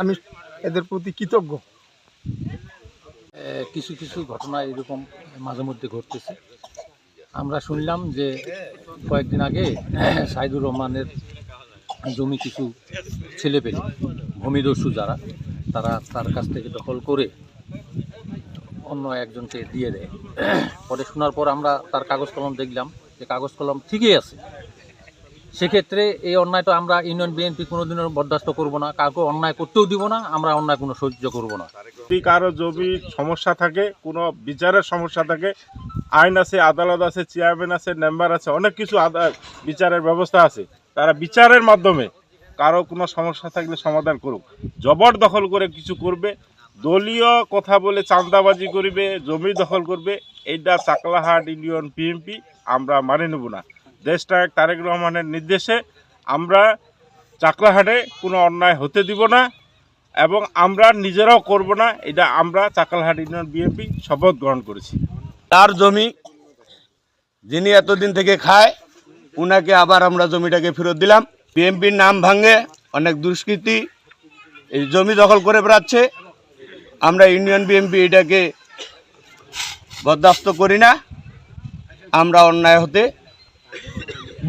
আমি এদের প্রতি কৃতজ্ঞ। কিছু কিছু ঘটনা এরকম মাঝে মধ্যে ঘটতেছে। আমরা শুনলাম যে কয়েকদিন আগে সাইদুর রহমানের জমি কিছু ছেলে পেলে ভূমিদস্যু যারা, তারা তার কাছ থেকে দখল করে অন্য একজনকে দিয়ে দেয়। পরে শোনার পর আমরা তার কাগজ কলম দেখলাম যে কাগজ কলম ঠিকই আছে। সেক্ষেত্রে এই অন্যায়টা আমরা ইউনিয়ন বিএনপি কোনোদিনও বরদাস্ত করব না, কাউকে অন্যায় করতেও দিব না, আমরা অন্যায় কোনো সহ্য করব না। যদি কারও জমি সমস্যা থাকে, কোনো বিচারের সমস্যা থাকে, আইন আছে, আদালত আছে, চেয়ারম্যান আছে, মেম্বার আছে, অনেক কিছু বিচারের ব্যবস্থা আছে, তারা বিচারের মাধ্যমে কারও কোনো সমস্যা থাকলে সমাধান করুক। জবরদখল করে কিছু করবে, দলীয় কথা বলে চাঁদাবাজি করবে, জমি দখল করবে, এইটা চাকলাহাট ইউনিয়ন পিএমপি আমরা মানে নেব না। দেশটায়ক তারেক রহমানের নির্দেশে আমরা চাকলাহাটে কোনো অন্যায় হতে দিব না এবং আমরা নিজেরাও করব না, এটা আমরা চাকালহাট ইউনিয়ন বিএনপি শপথ গ্রহণ করেছি। তার জমি যিনি এতদিন থেকে খায়, উনাকে আবার আমরা জমিটাকে ফেরত দিলাম। বিএমপির নাম ভাঙে, অনেক দুষ্কৃতি, এই জমি দখল করে বেড়াচ্ছে। আমরা ইউনিয়ন বিএমপি এটাকে বরদাস্ত করি না। আমরা অন্যায় হতে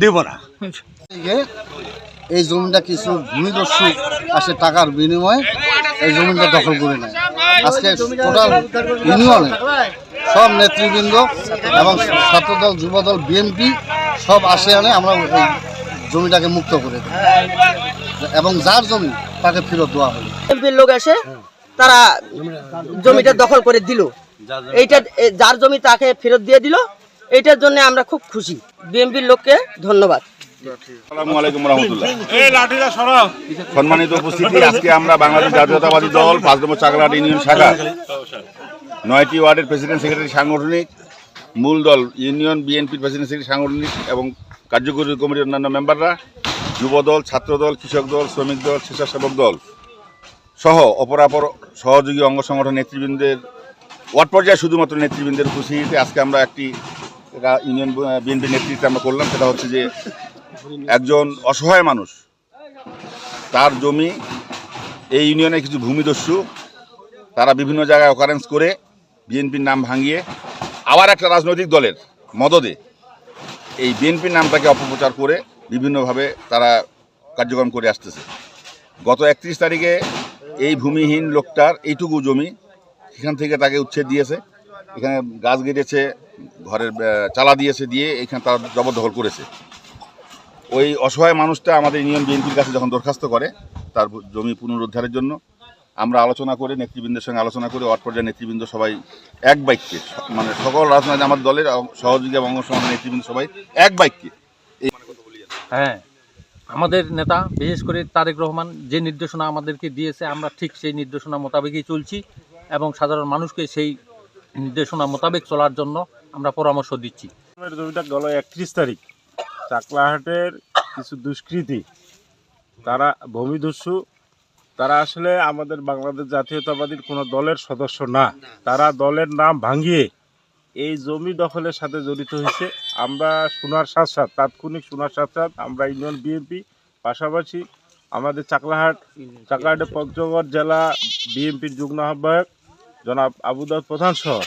দিব না। এই জমিটা কিছু ভূমিদস্যু আসে টাকার বিনিময়ে এই জমিটা দখল করে নেয়। আজকে টোটাল ইউনিয়নে সব নেতৃবৃন্দ এবং ছাত্রদল যুবদল বিএনপি সব আসে আনে আমরা এই জমিটাকে মুক্ত করে দিই এবং যার জমি তাকে ফেরত দেওয়া হলো। এমপির লোক এসে তারা জমিটা দখল করে দিল। এইটা যার জমি তাকে ফেরত দিয়ে দিল এইটার জন্য আমরা খুব খুশি। বিএমপির লোককে ধন্যবাদ। আসসালামু আলাইকুম রহমতুল্লাহ। সম্মানিত উপস্থিতি আজকে আমরা বাংলাদেশ জাতীয়তাবাদী দল পাঁচ নম্বর চাকলাট ইউনিয়ন শাখা নয়টি ওয়ার্ডের প্রেসিডেন্ট সেক্রেটারি সাংগঠনিক মূল দল ইউনিয়ন বিএনপির প্রেসিডেন্ট সেক্রেটারি সাংগঠনিক এবং কার্যকরী কমিটির অন্যান্য মেম্বাররা যুব দল ছাত্র দল কৃষক দল শ্রমিক দল স্বেচ্ছাসেবক দল সহ অপরাপর সহযোগী অঙ্গ সংগঠন নেতৃবৃন্দের ওয়ার্ড পর্যায়ে শুধুমাত্র নেতৃবৃন্দের উপস্থিতিতে আজকে আমরা একটি ইউনিয়ন বিএনপি নেতৃত্বে আমরা করলাম, সেটা হচ্ছে যে একজন অসহায় মানুষ, তার জমি এই ইউনিয়নে কিছু ভূমিদস্যু, তারা বিভিন্ন জায়গায় অকারেন্স করে বিএনপির নাম ভাঙিয়ে আবার একটা রাজনৈতিক দলের মদদে এই বিএনপির নামটাকে অপপ্রচার করে বিভিন্নভাবে তারা কার্যক্রম করে আসতেছে। গত একত্রিশ তারিখে এই ভূমিহীন লোকটার এইটুকু জমি সেখান থেকে তাকে উচ্ছেদ দিয়েছে। এখানে গাছ কেটেছে ঘরের চালা দিয়েছে, দিয়ে এখানে তারা জবরদখল করেছে। ওই অসহায় মানুষটা আমাদের ইউনিয়ন বিএনপির কাছে যখন দরখাস্ত করে, তার জমি পুনরুদ্ধারের জন্য, আমরা আলোচনা করে, নেতৃবৃন্দের সঙ্গে আলোচনা করে, ওয়ার্ড পর্যায়ের নেতৃবৃন্দ সবাই এক বাক্যে মানে সকল রাজনৈতিক, আমার দলের সহযোগী এবং অঙ্গ সংগঠনের নেতৃবৃন্দ সবাই এক বাক্যে হ্যাঁ আমাদের নেতা, বিশেষ করে তারেক রহমান যে নির্দেশনা আমাদেরকে দিয়েছে, আমরা ঠিক সেই নির্দেশনা মোতাবেকই চলছি এবং সাধারণ মানুষকে সেই নির্দেশনা মোতাবেক চলার জন্য আমরা পরামর্শ দিচ্ছি। জমিটা গেল একত্রিশ তারিখ। চাকলাহাটের কিছু দুষ্কৃতী, তারা ভূমিদস্যু তারা আসলে আমাদের বাংলাদেশ জাতীয়তাবাদীর কোনো দলের সদস্য না। তারা দলের নাম ভাঙিয়ে এই জমি দখলের সাথে জড়িত হয়েছে। আমরা শোনার সাথ সাথ তাৎক্ষণিক শোনার সাথ সাথ আমরা ইউনিয়ন বিএনপি, পাশাপাশি আমাদের চাকলাহাট, চাকলাহাটের পঞ্চগড় জেলা বিএনপির যুগ্ম আহ্বায়ক জনাব আবুদার প্রধান সহ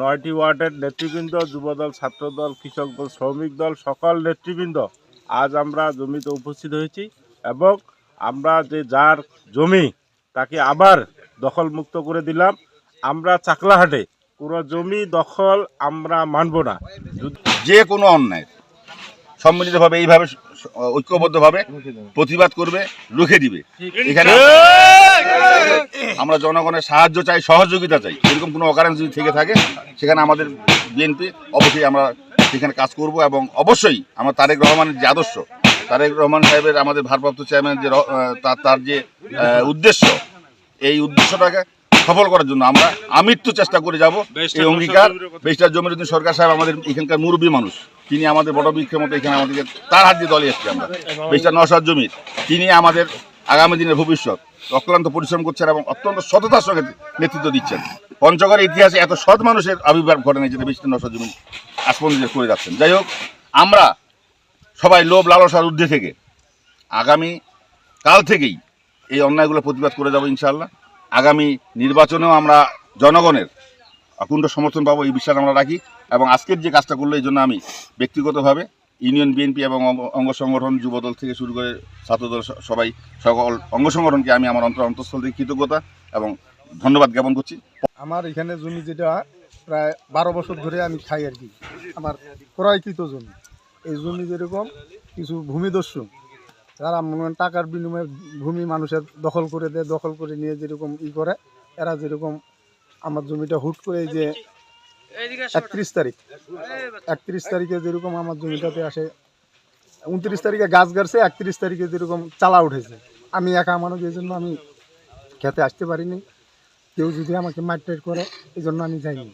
নয়টি ওয়ার্ডের নেতৃবৃন্দ, যুবদল, ছাত্রদল, কৃষক দল, শ্রমিক দল, সকল নেতৃবৃন্দ আজ আমরা জমিতে উপস্থিত হয়েছি এবং আমরা যে যার জমি তাকে আবার দখল মুক্ত করে দিলাম। আমরা চাকলাহাটে কোনো জমি দখল আমরা মানব না। যে কোনো অন্যায়, সম্মিলিতভাবে এইভাবে ঐক্যবদ্ধভাবে প্রতিবাদ করবে রুখে দিবে। এখানে আমরা জনগণের সাহায্য চাই সহযোগিতা চাই। এরকম কোনো অকারেন্স যদি থেকে থাকে সেখানে আমাদের বিএনপি অবশ্যই আমরা সেখানে কাজ করব এবং অবশ্যই আমার তারেক রহমানের যে আদর্শ তারেক রহমান সাহেবের আমাদের ভারপ্রাপ্ত চেয়ারম্যান যে তার তার যে উদ্দেশ্য এই উদ্দেশ্যটাকে সফল করার জন্য আমরা আমৃত্যু চেষ্টা করে যাব। এই অঙ্গীকার বেশটা জমিরুদ্দিন সরকার সাহেব আমাদের এখানকার মুরব্বী মানুষ তিনি আমাদের বড় বৃক্ষের মতো এখানে আমাদেরকে তার হাত দিয়ে দলে এসছি আমরা। বেশটা নশার জমির তিনি আমাদের আগামী দিনের ভবিষ্যৎ অক্লান্ত পরিশ্রম করছেন এবং অত্যন্ত সততার সঙ্গে নেতৃত্ব দিচ্ছেন। পঞ্চগড়ের ইতিহাসে এত সৎ মানুষের আবির্ভাব ঘটেনি যেটা বেশটা নশার জমি আসমন্দির করে যাচ্ছেন। যাই হোক আমরা সবাই লোভ লালসার ঊর্ধ্বে থেকে আগামী কাল থেকেই এই অন্যায়গুলো প্রতিবাদ করে যাব ইনশাআল্লাহ। আগামী নির্বাচনেও আমরা জনগণের অকুণ্ঠ সমর্থন পাবো, এই বিশ্বাস আমরা রাখি এবং আজকের যে কাজটা করল, এই জন্য আমি ব্যক্তিগতভাবে ইউনিয়ন বিএনপি এবং অঙ্গ- সংগঠন, যুবদল থেকে শুরু করে ছাত্রদল সবাই, সকল অঙ্গ সংগঠনকে আমি আমার অন্তর, অন্তঃস্থল থেকে কৃতজ্ঞতা এবং ধন্যবাদ জ্ঞাপন করছি। আমার এখানে জমি যেটা প্রায় বারো বছর ধরে আমি খাই আর কি। আমার ক্রয়কৃত জমি। এই জমি যেরকম কিছু ভূমিদস্যু যারা মনে টাকার বিনিময়ে ভূমি মানুষের দখল করে দেয় দখল করে নিয়ে যেরকম ই করে এরা যেরকম আমার জমিটা হুট করে যে একত্রিশ তারিখ। একত্রিশ তারিখে যেরকম আমার জমিটাতে আসে উনত্রিশ তারিখে গাছ গাড়ছে একত্রিশ তারিখে যেরকম চালা উঠেছে। আমি একা মানুষ এই জন্য আমি খেতে আসতে পারিনি। কেউ যদি আমাকে মারটার করে এই জন্য আমি যাইনি।